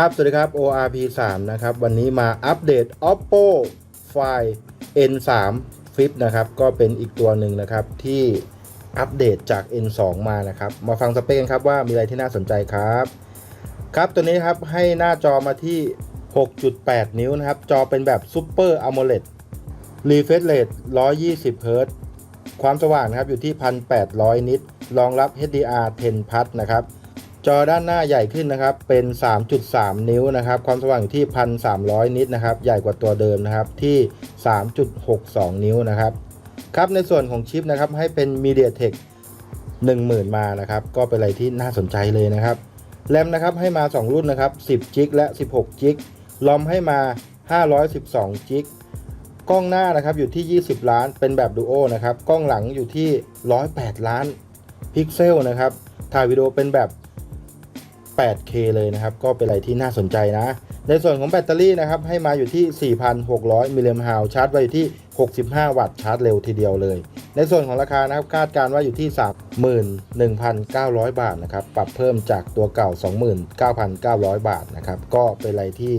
ครับ สวัสดีครับ ORP 3นะครับ วันนี้มาอัปเดต Oppo Find N3 Flip นะครับ ก็เป็นอีกตัวหนึ่งนะครับ ที่อัปเดตจาก N2 มานะครับ มาฟังสเปคกันครับว่ามีอะไรที่น่าสนใจครับ ครับ ตัวนี้ครับให้หน้าจอมาที่ 6.8 นิ้วนะครับ จอเป็นแบบ Super AMOLED Refresh Rate 120 Hz ความสว่างนะครับอยู่ที่ 1,800 นิตรองรับ HDR 10 Plus นะครับ จอด้านหน้าใหญ่ขึ้นนะครับ เป็น 3.3 นิ้วนะครับ ความสว่างอยู่ที่ 1,300 นิตนะครับ ใหญ่กว่าตัวเดิมนะครับ ที่ 3.62 นิ้วนะครับ ครับ ในส่วนของชิปนะครับ ให้เป็น MediaTek 10,000 มานะครับ ก็เป็นอะไรที่น่าสนใจเลยนะครับ แรมนะครับ ให้มา 2 รุ่นนะครับ 10จิกและ 16จิกลอมให้มา 512จิกกล้องหน้านะครับอยู่ที่ 20 ล้าน เป็นแบบดูโอนะครับ กล้องหลังอยู่ที่ 108 ล้านพิกเซลนะครับ ถ่ายวิดีโอเป็นแบบ 8K เลยนะครับ ก็เป็นอะไรที่น่าสนใจนะ ในส่วนของแบตเตอรี่นะครับ ให้มาอยู่ที่ 4,600มิลลิแอมป์ชาร์จไว้อยู่ที่ 65 วัตต์ชาร์จเร็วทีเดียวเลย ในส่วนของราคานะครับคาดการว่าอยู่ที่ 31,900 บาทนะครับ ปรับเพิ่มจากตัวเก่า 29,900 บาทนะครับ ก็เป็นอะไรที่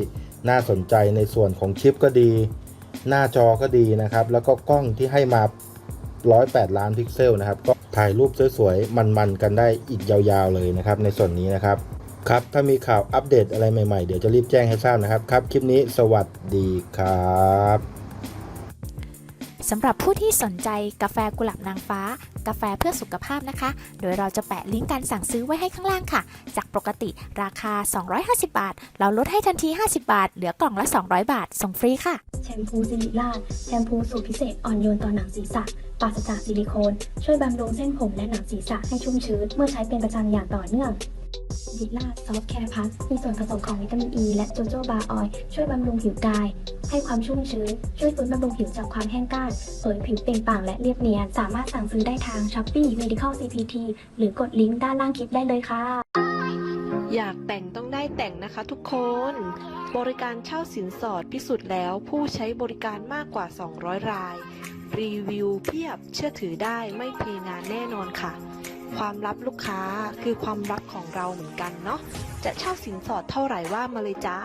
น่าสนใจในส่วนของชิปก็ดี หน้าจอก็ดีนะครับ แล้วก็กล้องที่ให้มา 108 ล้านพิกเซลนะครับก็ถ่ายรูปสวยๆ มันๆ กันได้อีกยาวๆ เลยนะครับ ในส่วนนี้นะครับ ครับ ถ้ามีข่าวอัปเดตอะไรใหม่ๆ เดี๋ยวจะรีบแจ้งให้ทราบนะครับ ครับ คลิปนี้สวัสดีครับสำหรับผู้ที่สนใจกาแฟกุหลาบนางฟ้า กาแฟเพื่อสุขภาพนะคะ โดยเราจะแปะลิงก์การสั่งซื้อไว้ให้ข้างล่างค่ะ จากปกติราคา 250 บาท เราลดให้ทันที 50 บาท เหลือกล่องละ 200 บาท ส่งฟรีค่ะ แชมพูซิลิล่าแชมพูสูตรพิเศษอ่อนโยนต่อหนังศีรษะปราศจากซิลิโคน ช่วยบำรุงเส้นผมและหนังศีรษะให้ชุ่มชื้นเมื่อใช้เป็นประจำอย่างต่อเนื่องซิลิล่าซอฟต์แคร์พัสมีส่วนผสมของวิตามินอ e ีและโจโจบาออยล์ช่วยบำรุงผิวกาย ให้ความชุ่มชื้น ช่วยฟื้นบำรุงผิวจากความแห้งกร้านเผยผิวเปล่งปลั่งและเรียบเนียน สามารถสั่งซื้อได้ทาง Shopee Medical CPT หรือกดลิงก์ด้านล่างคลิปได้เลยค่ะ อยากแต่งต้องได้แต่งนะคะทุกคน บริการเช่าสินสอดพิสูจน์แล้วผู้ใช้บริการมากกว่า 200 ราย รีวิวเพียบเชื่อถือได้ไม่เทงานแน่นอนค่ะ ความลับลูกค้าคือความลับของเราเหมือนกันเนาะจะเช่าสินสอดเท่าไหร่ว่ามาเลยจ้า